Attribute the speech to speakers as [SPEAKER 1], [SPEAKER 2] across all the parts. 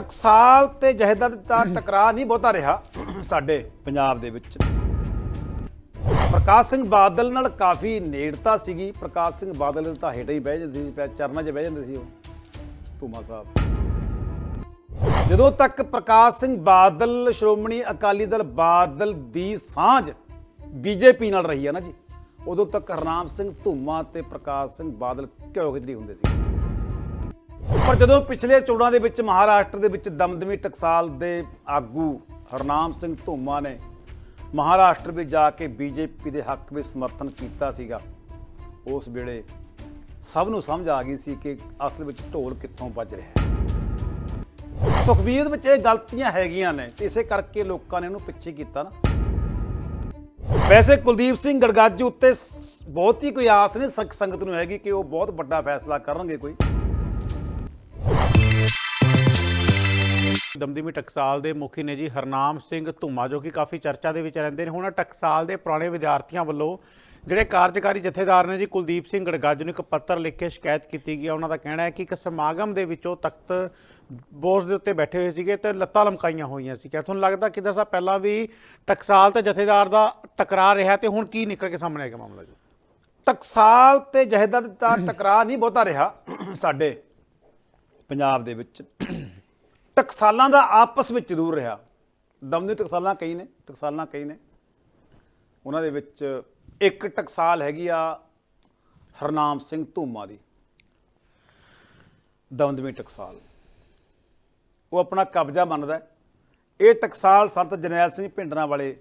[SPEAKER 1] ਟਕਸਾਲ ਤੇ ਜਹੇਦਾਰ ਦਾ ਟਕਰਾਅ ਨਹੀਂ ਬਹੁਤਾ ਰਿਹਾ ਸਾਡੇ ਪੰਜਾਬ ਦੇ ਵਿੱਚ। ਪ੍ਰਕਾਸ਼ ਸਿੰਘ ਬਾਦਲ ਨਾਲ ਕਾਫੀ ਨੇੜਤਾ ਸੀਗੀ। ਪ੍ਰਕਾਸ਼ ਸਿੰਘ ਬਾਦਲ ਤਾਂ ਹੇਠਾਂ ਹੀ ਬਹਿ ਜਾਂਦੇ ਸੀ, ਪੈ ਚਰਨਾਂ 'ਚ ਬਹਿ ਜਾਂਦੇ ਸੀ ਉਹ, ਧੂਮਾ ਸਾਹਿਬ। ਜਦੋਂ ਤੱਕ ਪ੍ਰਕਾਸ਼ ਸਿੰਘ ਬਾਦਲ, ਸ਼੍ਰੋਮਣੀ ਅਕਾਲੀ ਦਲ ਬਾਦਲ ਦੀ ਸਾਂਝ ਬੀਜੇਪੀ ਨਾਲ ਰਹੀ ਹੈ ਨਾ ਜੀ, ਉਦੋਂ ਤੱਕ ਹਰਨਾਮ ਸਿੰਘ ਧੂਮਾ ਤੇ ਪ੍ਰਕਾਸ਼ ਸਿੰਘ ਬਾਦਲ ਘਿਓ ਖਿਚੜੀ ਹੁੰਦੇ ਸੀ। ਪਰ ਜਦੋਂ ਪਿਛਲੇ ਚੋਣਾਂ ਦੇ ਵਿੱਚ ਮਹਾਰਾਸ਼ਟਰ ਦੇ ਵਿੱਚ ਦਮਦਮੀ ਟਕਸਾਲ ਦੇ ਆਗੂ ਹਰਨਾਮ ਸਿੰਘ ਧੂਮਾ ਨੇ ਮਹਾਰਾਸ਼ਟਰ ਵਿੱਚ ਜਾ ਕੇ ਬੀਜੇਪੀ ਦੇ ਹੱਕ ਵਿੱਚ ਸਮਰਥਨ ਕੀਤਾ ਸੀਗਾ, ਉਸ ਵੇਲੇ ਸਭ ਨੂੰ ਸਮਝ ਆ ਗਈ ਸੀ ਕਿ ਅਸਲ ਵਿੱਚ ਢੋਲ ਕਿੱਥੋਂ ਵੱਜ ਰਿਹਾ ਹੈ। ਸੁਖਬੀਰ ਵਿੱਚ ਇਹ ਗਲਤੀਆਂ ਹੈਗੀਆਂ ਨੇ ਇਸੇ ਕਰਕੇ ਲੋਕਾਂ ਨੇ ਇਹਨੂੰ ਪਿੱਛੇ ਕੀਤਾ ਨਾ। ਵੈਸੇ ਕੁਲਦੀਪ ਸਿੰਘ ਗੜਗਾਜੂ ਉੱਤੇ ਬਹੁਤ ਹੀ ਕੋਈ ਆਸ ਨਹੀਂ ਸੰਗ- ਸੰਗਤ ਨੂੰ ਹੈਗੀ ਕਿ ਉਹ ਬਹੁਤ ਵੱਡਾ ਫੈਸਲਾ ਕਰਨਗੇ ਕੋਈ।
[SPEAKER 2] ਦਮਦਮੀ ਟਕਸਾਲ ਦੇ ਮੁਖੀ ਨੇ ਜੀ ਹਰਨਾਮ ਸਿੰਘ ਧੁੰਮਾ, ਜੋ ਕਿ ਕਾਫੀ ਚਰਚਾ ਦੇ ਵਿੱਚ ਰਹਿੰਦੇ ਨੇ। ਹੁਣ ਟਕਸਾਲ ਦੇ ਪੁਰਾਣੇ ਵਿਦਿਆਰਥੀਆਂ ਵੱਲੋਂ ਜਿਹੜੇ ਕਾਰਜਕਾਰੀ ਜਥੇਦਾਰ ਨੇ ਜੀ, ਕੁਲਦੀਪ ਸਿੰਘ ਗੜਗਾਜੂ ਨੂੰ ਇੱਕ ਪੱਤਰ ਲਿਖ ਕੇ ਸ਼ਿਕਾਇਤ ਕੀਤੀ ਗਈ ਹੈ ਉਹਨਾਂ ਦਾ ਕਹਿਣਾ ਹੈ ਕਿ ਇੱਕ ਸਮਾਗਮ ਦੇ ਵਿੱਚੋਂ ਤਖਤ ਬੋਸ ਦੇ ਉੱਤੇ ਬੈਠੇ ਹੋਏ ਸੀਗੇ ਤੇ ਲੱਤਾਂ ਲਮਕਾਈਆਂ ਹੋਈਆਂ ਸੀ ਕਿਆ ਤੁਹਾਨੂੰ ਲੱਗਦਾ ਕਿ ਦਸਾ ਪਹਿਲਾਂ ਵੀ ਟਕਸਾਲ ਤੇ ਜਥੇਦਾਰ ਦਾ ਟਕਰਾਅ ਰਿਹਾ ਤੇ ਹੁਣ ਕੀ ਨਿਕਲ ਕੇ ਸਾਹਮਣੇ ਆਏਗਾ ਮਾਮਲਾ ਜੀ?
[SPEAKER 1] ਟਕਸਾਲ ਤੇ ਜਥੇਦਾਰ ਦਾ ਟਕਰਾਅ ਨਹੀਂ ਬਹੁਤਾ ਰਿਹਾ ਸਾਡੇ ਪੰਜਾਬ ਦੇ ਵਿੱਚ ਟਕਸਾਲਾਂ ਦਾ ਆਪਸ ਵਿੱਚ ਜ਼ਰੂਰ ਰਿਹਾ। ਦਮਦਮੀ ਟਕਸਾਲਾਂ ਕਈ ਨੇ, ਟਕਸਾਲਾਂ ਕਈ ਨੇ। ਉਹਨਾਂ ਦੇ ਵਿੱਚ ਇੱਕ ਟਕਸਾਲ ਹੈਗੀ ਆ ਹਰਨਾਮ ਸਿੰਘ ਧੂਮਾ ਦੀ। ਦਮਦਮੀ ਟਕਸਾਲ। ਉਹ ਆਪਣਾ ਕਬਜ਼ਾ ਮੰਨਦਾ ਇਹ ਟਕਸਾਲ ਸੰਤ ਜਨੈਲ ਸਿੰਘ ਭਿੰਡਰਾਂ ਵਾਲੇ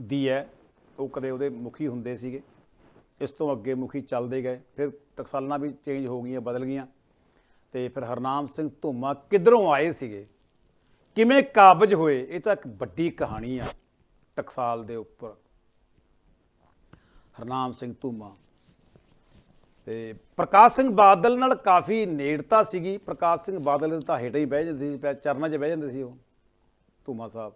[SPEAKER 1] ਦੀ ਹੈ। ਉਹ ਕਦੇ ਉਹਦੇ ਮੁਖੀ ਹੁੰਦੇ ਸੀਗੇ। ਇਸ ਤੋਂ ਅੱਗੇ ਮੁਖੀ ਚੱਲਦੇ ਗਏ। ਫਿਰ ਟਕਸਾਲਾਂ ਵੀ ਚੇਂਜ ਹੋ ਗਈਆਂ, ਬਦਲ ਗਈਆਂ। ਤੇ ਫਿਰ ਹਰਨਾਮ ਸਿੰਘ ਧੂਮਾ ਕਿੱਧਰੋਂ ਆਏ ਸੀਗੇ? ਕਿਵੇਂ ਕਾਬਜ ਹੋਏ? ਇਹ ਤਾਂ ਇੱਕ ਵੱਡੀ ਕਹਾਣੀ ਆ ਟਕਸਾਲ ਦੇ ਉੱਪਰ। ਹਰਨਾਮ ਸਿੰਘ ਧੂਮਾ। ਤੇ ਪ੍ਰਕਾਸ਼ ਸਿੰਘ ਬਾਦਲ ਨਾਲ ਕਾਫੀ ਨੇੜਤਾ ਸੀਗੀ। ਪ੍ਰਕਾਸ਼ ਸਿੰਘ ਬਾਦਲ ਤਾਂ ਹੇਠਾਂ ਹੀ ਬਹਿ ਜਾਂਦੇ ਸੀ ਚਰਨਾਂ 'ਚ ਬਹਿ ਜਾਂਦੇ ਸੀ ਉਹ, ਧੂਮਾ ਸਾਹਿਬ।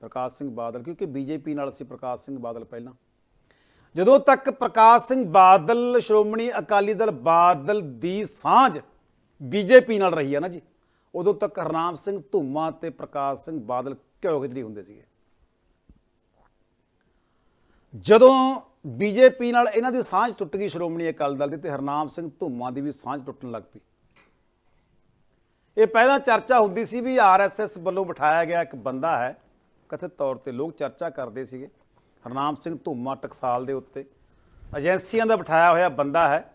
[SPEAKER 1] ਪ੍ਰਕਾਸ਼ ਸਿੰਘ ਬਾਦਲ, ਕਿਉਂਕਿ ਬੀਜੇਪੀ ਨਾਲ ਸੀ ਪ੍ਰਕਾਸ਼ ਸਿੰਘ ਬਾਦਲ ਪਹਿਲਾਂ। ਜਦੋਂ ਤੱਕ ਪ੍ਰਕਾਸ਼ ਸਿੰਘ ਬਾਦਲ, ਸ਼੍ਰੋਮਣੀ ਅਕਾਲੀ ਦਲ ਬਾਦਲ ਦੀ ਸਾਂਝ ਬੀਜੇਪੀ ਨਾਲ ਰਹੀ ਹੈ ਨਾ ਜੀ, ਉਦੋਂ ਤੱਕ ਹਰਨਾਮ ਸਿੰਘ ਧੂਮਾ ਤੇ ਪ੍ਰਕਾਸ਼ ਸਿੰਘ ਬਾਦਲ ਘਿਓ ਖਿਚੜੀ ਹੁੰਦੇ ਸੀਗੇ। ਜਦੋਂ ਬੀਜੇਪੀ ਨਾਲ ਇਹਨਾਂ ਦੀ ਸਾਂਝ ਟੁੱਟ ਗਈ ਸ਼੍ਰੋਮਣੀ ਅਕਾਲੀ ਦਲ ਦੀ ਤੇ ਹਰਨਾਮ ਸਿੰਘ ਧੂਮਾ ਦੀ ਵੀ ਸਾਂਝ ਟੁੱਟਣ ਲੱਗ ਪਈ। ਇਹ ਪਹਿਲਾਂ ਚਰਚਾ ਹੁੰਦੀ ਸੀ ਵੀ ਆਰਐਸਐਸ ਵੱਲੋਂ ਬਿਠਾਇਆ ਗਿਆ ਇੱਕ ਬੰਦਾ ਹੈ, ਕਥਿਤ ਤੌਰ ਤੇ ਲੋਕ ਚਰਚਾ ਕਰਦੇ ਸੀਗੇ। ਹਰਨਾਮ ਸਿੰਘ ਧੂਮਾ ਟਕਸਾਲ ਦੇ ਉੱਤੇ। ਏਜੰਸੀਆਂ ਦਾ ਬਿਠਾਇਆ ਹੋਇਆ ਬੰਦਾ ਹੈ।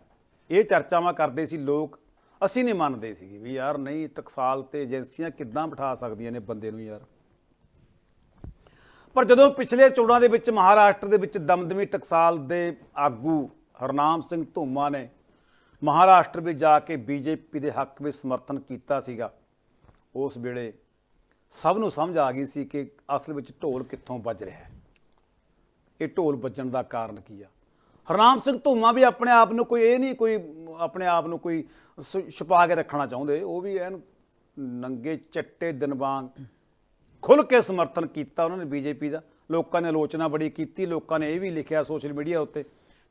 [SPEAKER 1] ਇਹ ਚਰਚਾਵਾਂ ਕਰਦੇ ਸੀ ਲੋਕ। ਅਸੀਂ ਨਹੀਂ ਮੰਨਦੇ ਸੀਗੇ ਵੀ ਯਾਰ ਨਹੀਂ, ਟਕਸਾਲ ਤੇ ਏਜੰਸੀਆਂ ਕਿੱਦਾਂ ਬਿਠਾ ਸਕਦੀਆਂ ਨੇ ਬੰਦੇ ਨੂੰ ਯਾਰ। ਪਰ ਜਦੋਂ ਪਿਛਲੇ ਚੋਣਾਂ ਦੇ ਵਿੱਚ, ਮਹਾਰਾਸ਼ਟਰ ਦੇ ਵਿੱਚ ਦਮਦਮੀ ਟਕਸਾਲ ਦੇ ਆਗੂ ਹਰਨਾਮ ਸਿੰਘ ਧੂਮਾ ਨੇ ਮਹਾਰਾਸ਼ਟਰ ਵਿੱਚ ਜਾ ਕੇ ਬੀਜੇਪੀ ਦੇ ਹੱਕ ਵਿੱਚ ਸਮਰਥਨ ਕੀਤਾ ਸੀਗਾ। ਉਸ ਵੇਲੇ ਸਭ ਨੂੰ ਸਮਝ ਆ ਗਈ ਸੀ ਕਿ ਅਸਲ ਵਿੱਚ ਢੋਲ ਕਿੱਥੋਂ ਵੱਜ ਰਿਹਾ ਹੈ। ਇਹ ਢੋਲ ਵੱਜਣ ਦਾ ਕਾਰਨ ਕੀ ਆ? ਹਰਨਾਮ ਸਿੰਘ ਧੂਮਾ ਵੀ ਆਪਣੇ ਆਪ ਨੂੰ ਕੋਈ ਇਹ ਨਹੀਂ ਕੋਈ ਆਪਣੇ ਆਪ ਨੂੰ ਕੋਈ ਸ- ਛੁਪਾ ਕੇ ਰੱਖਣਾ ਚਾਹੁੰਦੇ। ਉਹ ਵੀ ਐਨ ਨੰਗੇ ਚੱਟੇ ਦਿਨ ਵਾਂਗ ਖੁੱਲ ਕੇ ਸਮਰਥਨ ਕੀਤਾ ਉਹਨਾਂ ਨੇ ਬੀਜੇਪੀ ਦਾ। ਲੋਕਾਂ ਨੇ ਆਲੋਚਨਾ ਬੜੀ ਕੀਤੀ, ਲੋਕਾਂ ਨੇ ਇਹ ਵੀ ਲਿਖਿਆ ਸੋਸ਼ਲ ਮੀਡੀਆ ਉੱਤੇ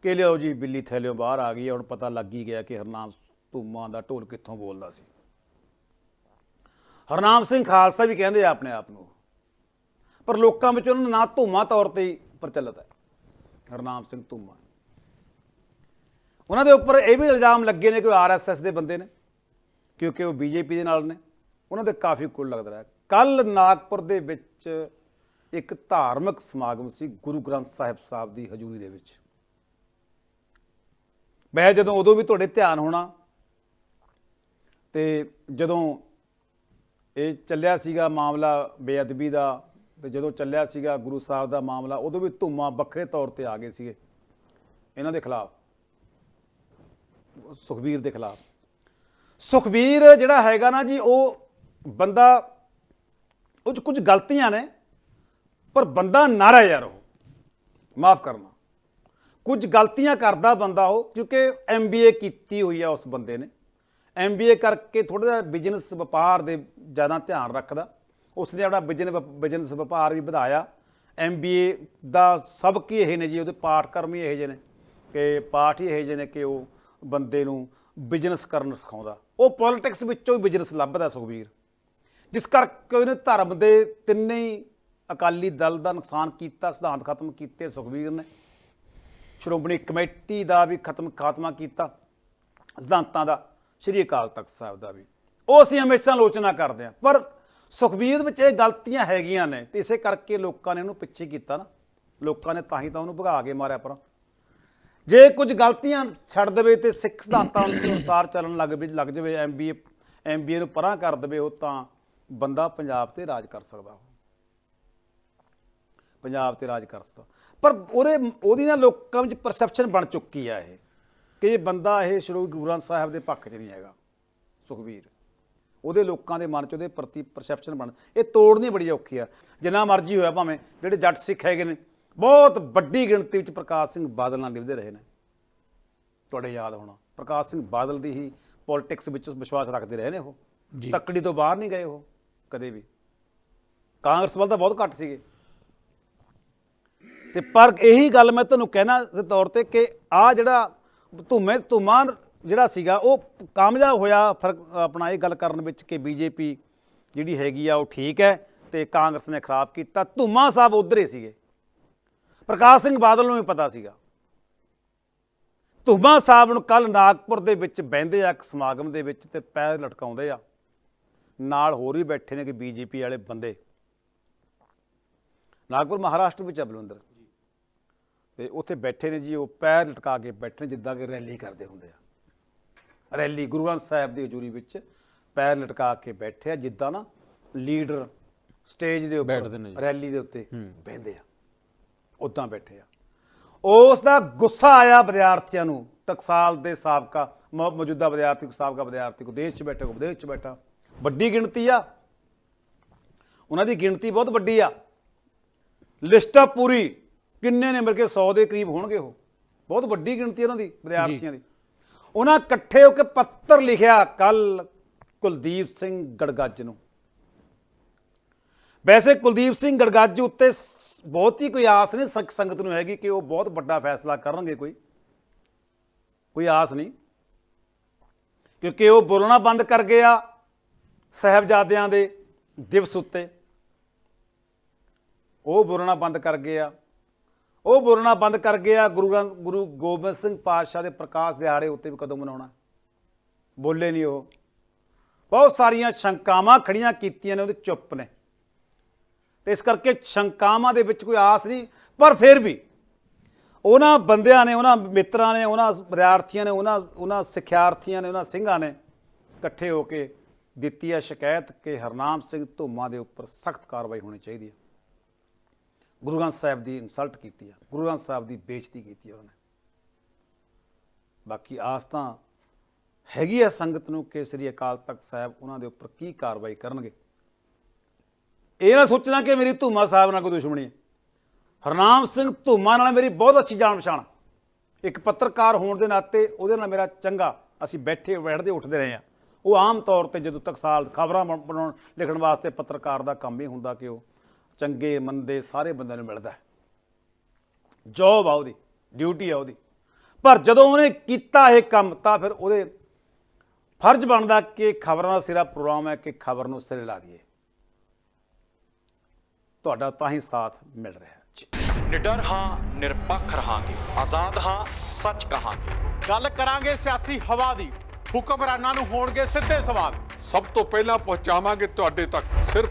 [SPEAKER 1] ਕਿ ਲਿਓ ਜੀ ਬਿੱਲੀ ਥੈਲਿਓ ਬਾਹਰ ਆ ਗਈ ਹੈ, ਹੁਣ ਪਤਾ ਲੱਗ ਹੀ ਗਿਆ ਕਿ ਹਰਨਾਮ ਧੂਮਾ ਦਾ ਢੋਲ ਕਿੱਥੋਂ ਬੋਲਦਾ ਸੀ। ਹਰਨਾਮ ਸਿੰਘ ਖਾਲਸਾ ਵੀ ਕਹਿੰਦੇ ਆ ਆਪਣੇ ਆਪ ਨੂੰ, ਪਰ ਲੋਕਾਂ ਵਿੱਚ ਉਹਨਾਂ ਨੂੰ ਨਾ ਧੂਮਾ ਤੌਰ ਤੇ ਹੀ ਪ੍ਰਚਲਿਤ ਹੈ। ਹਰਨਾਮ ਸਿੰਘ ਧੂਮਾ। ਉਹਨਾਂ ਦੇ ਉੱਪਰ ਇਹ ਵੀ ਇਲਜ਼ਾਮ ਲੱਗੇ ਨੇ ਕਿ ਉਹ ਆਰਐਸਐਸ ਦੇ ਬੰਦੇ ਨੇ, ਕਿਉਂਕਿ ਉਹ ਬੀਜੇਪੀ ਦੇ ਨਾਲ ਨੇ। ਉਹਨਾਂ ਦੇ ਕਾਫੀ ਕੁੱਲ ਲੱਗਦਾ ਹੈ। ਕੱਲ ਨਾਗਪੁਰ ਦੇ ਵਿੱਚ ਇੱਕ ਧਾਰਮਿਕ ਸਮਾਗਮ ਸੀ ਗੁਰੂ ਗ੍ਰੰਥ ਸਾਹਿਬ ਸਾਹਿਬ ਦੀ ਹਜ਼ੂਰੀ ਦੇ ਵਿੱਚ। ਮੈਂ ਜਦੋਂ ਉਦੋਂ ਵੀ ਤੁਹਾਡੇ ਧਿਆਨ ਹੋਣਾ, ਤੇ ਜਦੋਂ ਇਹ ਚੱਲਿਆ ਸੀਗਾ ਮਾਮਲਾ ਬੇਅਦਬੀ ਦਾ ਤੇ ਜਦੋਂ ਚੱਲਿਆ ਸੀਗਾ ਗੁਰੂ ਸਾਹਿਬ ਦਾ ਮਾਮਲਾ, ਉਦੋਂ ਵੀ ਧੁੰਮਾ ਵੱਖਰੇ ਤੌਰ ਤੇ ਆ ਗਏ ਸੀਗੇ। ਇਹਨਾਂ ਦੇ ਖਿਲਾਫ। ਸੁਖਬੀਰ ਦੇ ਖਿਲਾਫ। ਸੁਖਬੀਰ ਜਿਹੜਾ ਹੈਗਾ ਨਾ ਜੀ, ਉਹ ਬੰਦਾ, ਉਹ 'ਚ ਕੁਝ ਗਲਤੀਆਂ ਨੇ, ਪਰ ਬੰਦਾ ਨਾਰਾ ਯਾਰ ਉਹ। ਮਾਫ ਕਰਨਾ। ਕੁਝ ਗਲਤੀਆਂ ਕਰਦਾ ਬੰਦਾ ਉਹ, ਕਿਉਂਕਿ ਐਮਬੀਏ ਕੀਤੀ ਹੋਈ ਆ ਉਸ ਬੰਦੇ ਨੇ। ਐਮਬੀਏ ਕਰਕੇ ਥੋੜਾ ਜਿਹਾ ਬਿਜ਼ਨਸ ਵਪਾਰ ਦੇ ਜ਼ਿਆਦਾ ਧਿਆਨ ਰੱਖਦਾ। ਉਸ ਨੇ ਆਪਣਾ ਬਿਜ਼ਨਸ ਬਿਜ਼ਨਸ ਵਪਾਰ ਵੀ ਵਧਾਇਆ। ਐਮਬੀਏ ਦਾ ਸਬਕ ਹੀ ਇਹ ਨੇ ਜੀ, ਉਹਦੇ ਪਾਠਕਰਮ ਹੀ ਇਹ ਜਿਹੇ ਨੇ ਕਿ ਪਾਠ ਹੀ ਇਹ ਜਿਹੇ ਨੇ ਕਿ ਉਹ ਬੰਦੇ ਨੂੰ ਬਿਜ਼ਨਸ ਕਰਨ ਸਿਖਾਉਂਦਾ। ਉਹ ਪੋਲਿਟਿਕਸ ਵਿੱਚੋਂ ਹੀ ਬਿਜ਼ਨਸ ਲੱਭਦਾ ਸੁਖਬੀਰ। ਜਿਸ ਕਰਕੇ ਉਹਨੇ ਧਰਮ ਦੇ ਤਿੰਨੇ ਹੀ ਅਕਾਲੀ ਦਲ ਦਾ ਨੁਕਸਾਨ ਕੀਤਾ, ਸਿਧਾਂਤ ਖਤਮ ਕੀਤੇ ਸੁਖਬੀਰ ਨੇ। ਸ਼੍ਰੋਮਣੀ ਕਮੇਟੀ ਦਾ ਵੀ ਖਤਮ ਖਾਤਮਾ ਕੀਤਾ, ਸਿਧਾਂਤਾਂ ਦਾ, ਸ਼੍ਰੀ ਅਕਾਲ ਤਖਤ ਸਾਹਿਬ ਦਾ ਵੀ। ਉਹ ਅਸੀਂ ਹਮੇਸ਼ਾ ਆਲੋਚਨਾ ਕਰਦੇ ਹਾਂ। ਪਰ ਸੁਖਬੀਰ ਵਿੱਚ ਇਹ ਗਲਤੀਆਂ ਹੈਗੀਆਂ ਨੇ ਤੇ ਇਸੇ ਕਰਕੇ ਲੋਕਾਂ ਨੇ ਉਹਨੂੰ ਪਿੱਛੇ ਕੀਤਾ ਨਾ। ਲੋਕਾਂ ਨੇ ਤਾਂ ਹੀ ਤਾਂ ਉਹਨੂੰ ਭਗਾ ਕੇ ਮਾਰਿਆ ਪਰ। ਜੇ ਕੁਝ ਗਲਤੀਆਂ ਛੱਡ ਦੇਵੇ ਤੇ ਸਿੱਖ ਸਿਧਾਂਤਾਂ ਦੇ ਅਨੁਸਾਰ ਚੱਲਣ ਲੱਗ ਵੀ ਲੱਗ ਜਾਵੇ ਐਮਬੀਏ ਐਮਬੀਏ ਨੂੰ ਪਰਾਂ ਕਰ ਦੇਵੇ, ਉਹ ਤਾਂ ਬੰਦਾ ਪੰਜਾਬ ਤੇ ਰਾਜ ਕਰ ਸਕਦਾ ਪੰਜਾਬ ਤੇ ਰਾਜ ਕਰ ਸਕਦਾ। ਪਰ ਉਹਦੇ ਉਹਦੀ ਨਾ ਲੋਕਾਂ ਵਿੱਚ ਪਰਸੈਪਸ਼ਨ ਬਣ ਚੁੱਕੀ ਆ ਇਹ, ਕਿ ਇਹ ਬੰਦਾ ਇਹ ਸ਼੍ਰੀ ਗੁਰੂ ਗ੍ਰੰਥ ਸਾਹਿਬ ਦੇ ਪੱਖ 'ਚ ਨਹੀਂ ਹੈਗਾ, ਸੁਖਬੀਰ। ਉਹਦੇ ਲੋਕਾਂ ਦੇ ਮਨ 'ਚ ਉਹਦੇ ਪ੍ਰਤੀ ਪਰਸੈਪਸ਼ਨ ਬਣ ਇਹ ਤੋੜਨੀ ਬੜੀ ਔਖੀ ਆ। ਜਿੰਨਾ ਮਰਜ਼ੀ ਹੋਇਆ ਭਾਵੇਂ ਜਿਹੜੇ ਜੱਟ ਸਿੱਖ ਹੈਗੇ ਨੇ ਬਹੁਤ ਵੱਡੀ ਗਿਣਤੀ ਵਿੱਚ ਪ੍ਰਕਾਸ਼ ਸਿੰਘ ਬਾਦਲ ਨਾਲ ਨਿਭਦੇ ਰਹੇ ਨੇ। ਤੁਹਾਡੇ ਯਾਦ ਹੋਣਾ ਪ੍ਰਕਾਸ਼ ਸਿੰਘ ਬਾਦਲ ਦੀ ਹੀ ਪੋਲਿਟਿਕਸ ਵਿੱਚ ਵਿਸ਼ਵਾਸ ਰੱਖਦੇ ਰਹੇ ਨੇ ਉਹ। ਤੱਕੜੀ ਤੋਂ ਬਾਹਰ ਨਹੀਂ ਗਏ ਉਹ ਕਦੇ ਵੀ। ਕਾਂਗਰਸ ਵੱਲ ਤਾਂ ਬਹੁਤ ਘੱਟ ਸੀਗੇ। ਤੇ ਪਰ ਇਹੀ ਗੱਲ ਮੈਂ ਤੁਹਾਨੂੰ ਕਹਿਣਾ ਦੇ ਤੌਰ ਤੇ ਕਿ ਆ ਜਿਹੜਾ ਧੂਮੇ ਧੂਮਾਨ ਜਿਹੜਾ ਸੀਗਾ, ਉਹ ਕਾਮਯਾਬ ਹੋਇਆ, ਫ਼ਰਕ ਆਪਣਾ ਇਹ ਗੱਲ ਕਰਨ ਵਿੱਚ ਕਿ ਬੀਜੇਪੀ ਜਿਹੜੀ ਹੈਗੀ ਆ, ਉਹ ਠੀਕ ਹੈ ਤੇ ਕਾਂਗਰਸ ਨੇ ਖਰਾਬ ਕੀਤਾ। ਧੂਮਾ ਸਾਹਿਬ ਉਧਰ ਹੀ ਸੀਗੇ। ਪ੍ਰਕਾਸ਼ ਸਿੰਘ ਬਾਦਲ ਨੂੰ ਵੀ ਪਤਾ ਸੀਗਾ। ਧੂਮਾ ਸਾਹਿਬ ਨੂੰ ਕੱਲ ਨਾਗਪੁਰ ਦੇ ਵਿੱਚ ਬਹਿੰਦੇ ਆ, ਇੱਕ ਸਮਾਗਮ ਦੇ ਵਿੱਚ ਤੇ ਪੈਰ ਲਟਕਾਉਂਦੇ ਆ। ਨਾਲ ਹੋਰ ਵੀ ਬੈਠੇ ਨੇ ਕਿ ਬੀਜੇਪੀ ਵਾਲੇ ਬੰਦੇ। ਨਾਗਪੁਰ, ਮਹਾਰਾਸ਼ਟਰ ਵਿੱਚ ਆ ਬਲਵਿੰਦਰ। ਤੇ ਉੱਥੇ ਬੈਠੇ ਨੇ ਜੀ, ਉਹ ਪੈਰ ਲਟਕਾ ਕੇ ਬੈਠੇ ਨੇ, ਜਿੱਦਾਂ ਕਿ ਰੈਲੀ ਕਰਦੇ ਹੁੰਦੇ ਆ। ਰੈਲੀ ਗੁਰੂ ਗ੍ਰੰਥ ਸਾਹਿਬ ਦੀ ਹਜ਼ੂਰੀ ਵਿੱਚ ਪੈਰ ਲਟਕਾ ਕੇ ਬੈਠੇ ਆ ਜਿੱਦਾਂ ਨਾ ਲੀਡਰ ਸਟੇਜ ਦੇ ਉੱਪਰ
[SPEAKER 2] ਬੈਠਦੇ ਨੇ ਜੀ।
[SPEAKER 1] ਰੈਲੀ ਦੇ ਉੱਤੇ ਬਹਿੰਦੇ ਆ ਉਦਾਂ ਬੈਠੇ ਆ। ਉਸ ਦਾ ਗੁੱਸਾ ਆਇਆ ਵਿਦਿਆਰਥੀਆਂ ਨੂੰ ਟਕਸਾਲ ਦੇ ਸਾਬਕਾ ਮੌਜੂਦਾ ਵਿਦਿਆਰਥੀ ਕੋ ਸਾਬਕਾ ਵਿਦਿਆਰਥੀ ਕੋ ਦੇਸ਼ 'ਚ ਬੈਠੇ ਕੋ ਵਿਦੇਸ਼ 'ਚ ਬੈਠਾ। ਵੱਡੀ ਗਿਣਤੀ ਆ। ਉਹਨਾਂ ਦੀ ਗਿਣਤੀ ਬਹੁਤ ਵੱਡੀ ਆ। ਲਿਸਟ ਆ ਪੂਰੀ ਕਿੰਨੇ ਨੇ ਮਿਲ ਕੇ 100 ਦੇ ਕਰੀਬ ਹੋਣਗੇ ਉਹ? ਬਹੁਤ ਵੱਡੀ ਗਿਣਤੀ ਉਹਨਾਂ ਦੀ ਵਿਦਿਆਰਥੀਆਂ ਦੀ। ਉਹਨਾਂ ਇਕੱਠੇ ਹੋ ਕੇ ਪੱਤਰ ਲਿਖਿਆ ਕੱਲ ਕੁਲਦੀਪ ਸਿੰਘ ਗੜਗੱਜ ਨੂੰ। ਵੈਸੇ ਕੁਲਦੀਪ ਸਿੰਘ ਗੜਗੱਜ ਉੱਤੇ ਸ- ਹੀ ਕੋਈ ਆਸ ਨਹੀਂ ਸਿੱਖ, ਸੰਗਤ ਨੂੰ ਹੈਗੀ ਕਿ ਉਹ ਬਹੁਤ ਵੱਡਾ ਫੈਸਲਾ ਕਰਨਗੇ ਕੋਈ। ਕੋਈ ਆਸ ਨਹੀਂ। ਕਿਉਂਕਿ ਉਹ ਬੋਲਣਾ ਬੰਦ ਕਰ ਗਿਆ ਸਹਿਬਜ਼ਾਦਿਆਂ ਦੇ ਦਿਵਸ ਉੱਤੇ। ਉਹ ਬੋਲਣਾ ਬੰਦ ਕਰ ਗਏ ਆ ਉਹ ਬੋਲਣਾ ਬੰਦ ਕਰ ਗਿਆ, ਗੁਰੂ ਗ੍ਰੰਥ, ਗੁਰੂ ਗੋਬਿੰਦ ਸਿੰਘ ਪਾਤਸ਼ਾਹ ਦੇ ਪ੍ਰਕਾਸ਼ ਦਿਹਾੜੇ ਉੱਤੇ ਵੀ ਕਦੋਂ ਮਨਾਉਣਾ? ਬੋਲੇ ਨਹੀਂ ਉਹ। ਬਹੁਤ ਸਾਰੀਆਂ ਸ਼ੰਕਾਵਾਂ ਖੜੀਆਂ ਕੀਤੀਆਂ ਨੇ, ਉਹਦੇ ਚੁੱਪ ਨੇ। ਤੇ ਇਸ ਕਰਕੇ ਸ਼ੰਕਾਵਾਂ ਦੇ ਵਿੱਚ ਕੋਈ ਆਸ ਨਹੀਂ, ਪਰ ਫਿਰ ਵੀ ਉਹਨਾਂ ਬੰਦਿਆਂ ਨੇ, ਉਹਨਾਂ ਮਿੱਤਰਾਂ ਨੇ, ਉਹਨਾਂ ਵਿਦਿਆਰਥੀਆਂ ਨੇ, ਉਹਨਾਂ ਉਹਨਾਂ ਸਿੱਖਿਆਰਥੀਆਂ ਨੇ, ਉਹਨਾਂ ਸਿੰਘਾਂ ਨੇ ਇਕੱਠੇ ਹੋ ਕੇ ਦਿੱਤੀ ਹੈ ਸ਼ਿਕਾਇਤ ਕਿ ਹਰਨਾਮ ਸਿੰਘ ਧੂਮਾ ਦੇ ਉੱਪਰ ਸਖਤ ਕਾਰਵਾਈ ਹੋਣੀ ਚਾਹੀਦੀ ਹੈ। ਗੁਰੂ ਗ੍ਰੰਥ ਸਾਹਿਬ ਦੀ ਇਨਸਲਟ ਕੀਤੀ ਆ, ਗੁਰੂ ਗ੍ਰੰਥ ਸਾਹਿਬ ਦੀ ਬੇਇੱਜ਼ਤੀ ਕੀਤੀ ਹੈ ਉਹਨਾਂ ਨੇ। ਬਾਕੀ ਆਸ ਤਾਂ ਹੈਗੀ ਹੈ ਸੰਗਤ ਨੂੰ ਕਿ ਸ੍ਰੀ ਅਕਾਲ ਤਖਤ ਸਾਹਿਬ ਉਹਨਾਂ ਦੇ ਉੱਪਰ ਕੀ ਕਾਰਵਾਈ ਕਰਨਗੇ। ਇਹ ਨਾ ਸੋਚਣਾ ਕਿ ਮੇਰੀ ਧੂਮਾ ਸਾਹਿਬ ਨਾਲ ਕੋਈ ਦੁਸ਼ਮਣੀ ਹੈ ਹਰਨਾਮ ਸਿੰਘ ਧੂਮਾ ਨਾਲ ਮੇਰੀ ਬਹੁਤ ਅੱਛੀ ਜਾਣ ਪਛਾਣ। ਇੱਕ ਪੱਤਰਕਾਰ ਹੋਣ ਦੇ ਨਾਤੇ ਉਹਦੇ ਨਾਲ ਮੇਰਾ ਚੰਗਾ, ਅਸੀਂ ਬੈਠੇ ਬੈਠਦੇ ਉੱਠਦੇ ਰਹੇ ਹਾਂ ਉਹ ਆਮ ਤੌਰ ਤੇ ਜਦੋਂ ਤੱਕ ਸਾਲ ਖਬਰਾਂ ਬਣ- ਬਣਾਉਣ, ਲਿਖਣ ਵਾਸਤੇ ਪੱਤਰਕਾਰ ਦਾ ਕੰਮ ਹੀ ਹੁੰਦਾ ਕਿ ਉਹ ਚੰਗੇ ਮੰਦੇ ਸਾਰੇ ਬੰਦਿਆਂ ਨੂੰ ਮਿਲਦਾ ਜੋਬ ਆ ਉਹਦੀ ਡਿਊਟੀ ਆ ਉਹਦੀ। ਪਰ ਜਦੋਂ ਉਹਨੇ ਕੀਤਾ ਇਹ ਕੰਮ ਤਾਂ ਫਿਰ ਉਹਦੇ ਫਰਜ਼ ਬਣਦਾ ਕਿ ਖਬਰਾਂ ਦਾ ਸਿਰਾ ਪ੍ਰੋਗਰਾਮ ਹੈ ਕਿ ਖਬਰ ਨੂੰ ਸਿਰੇ ਲਾ ਦਈਏ। ਤੁਹਾਡਾ ਤਾਂ ਹੀ ਸਾਥ ਮਿਲ ਰਿਹਾ ਹੈ। ਜੀ
[SPEAKER 3] ਨਿਡਰ ਹਾਂ ਨਿਰਪੱਖ ਰਹਾਂਗੇ। ਆਜ਼ਾਦ ਹਾਂ ਸੱਚ ਕਹਾਂਗੇ।
[SPEAKER 4] ਗੱਲ ਕਰਾਂਗੇ ਸਿਆਸੀ ਹਵਾ ਦੀ। ਹੁਕਮਰਾਨਾਂ ਨੂੰ ਹੋਣਗੇ ਸਿੱਧੇ ਸਵਾਲ।
[SPEAKER 5] ਸਭ ਤੋਂ ਪਹਿਲਾਂ ਪਹੁੰਚਾਵਾਂਗੇ ਤੁਹਾਡੇ ਤੱਕ ਸਿਰਫ